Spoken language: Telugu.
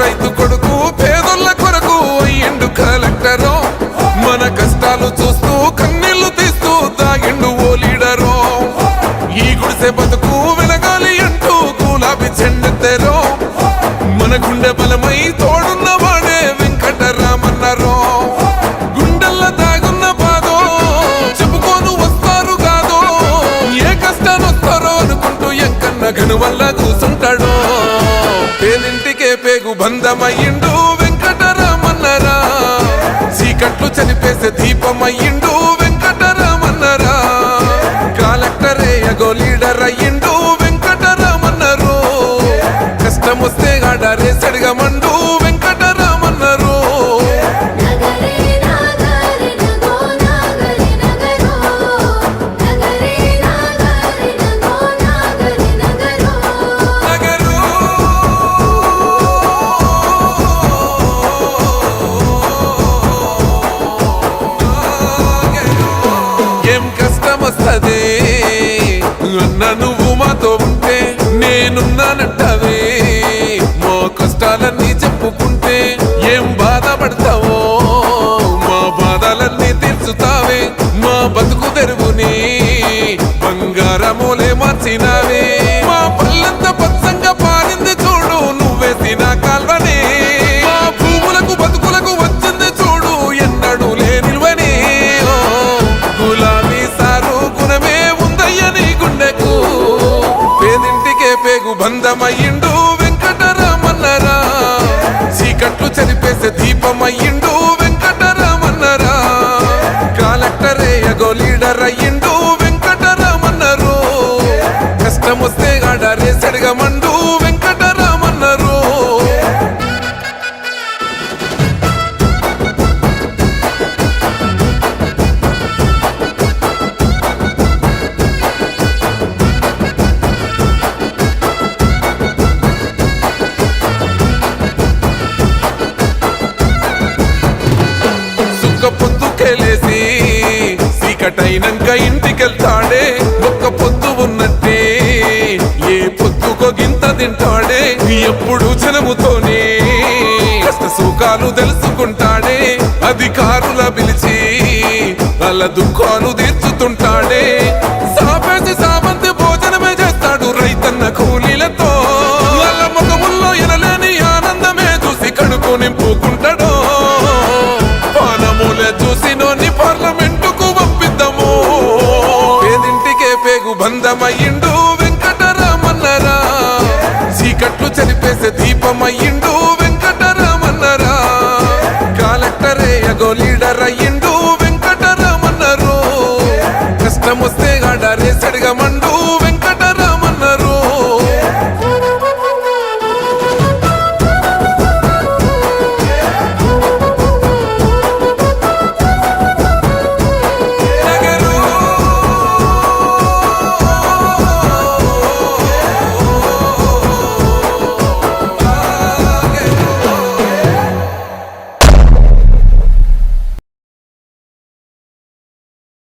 రైతు కొడుకు పేదల కొరకు అయ్యిండు కలెక్టర్. మన కష్టాలు చూస్తూ కన్నీళ్ళు తీస్తూ తాగిండు ఓ లీడరు. ఈ గుడిసే బతుకు వెలగాలి అంటూ గులాబీ చెండెత్తెరో. మన గుండె బలమై తోడు పేగు బంధమయ్యిండు వెంకటరామన్నరా. చీకట్లు చనిపేసే దీపమయ్యిండు వెంకటరామన్నరా. కాలెక్టరే అగో లీడర్ అయ్యిండు వెంకటరామన్నరు. కష్టం వస్తే కష్టాలన్నీ చెప్పుకుంటే ఏం బాధపడతావో? మా బాధలన్నీ తీర్చుతావే మా బతుకు తెరుగుని బంగారమూలే మార్చినావే. మా పల్లెంత పచ్చంగా పారింది చూడు నువ్వేసిన కాల్వని. మా భూములకు బతుకులకు వచ్చింది చూడు ఎన్నడూ లేనివని ఓ, గులాబీ సారు గుణమే ఉందయ్య నీ గుండెకు. పేదింటికే పేగు బంధమయ్యి కాలెక్టరే చీకటైనంక ఇంటికెళ్తాడే. ఒక్క పొద్దు ఉన్నట్టే ఏ పొద్దుకో గింత తింటాడే. ఎప్పుడు జనముతోనే కష్ట సుఖాలు తెలుసుకుంటాడే. అధికారుల పిలిచి వాళ్ళ దుఃఖాలు తీర్చుతుంటాడే. బంధమయ్యిండు వెంకటరామన్నరా. చీకట్లు చనిపేసే దీపమయ్యి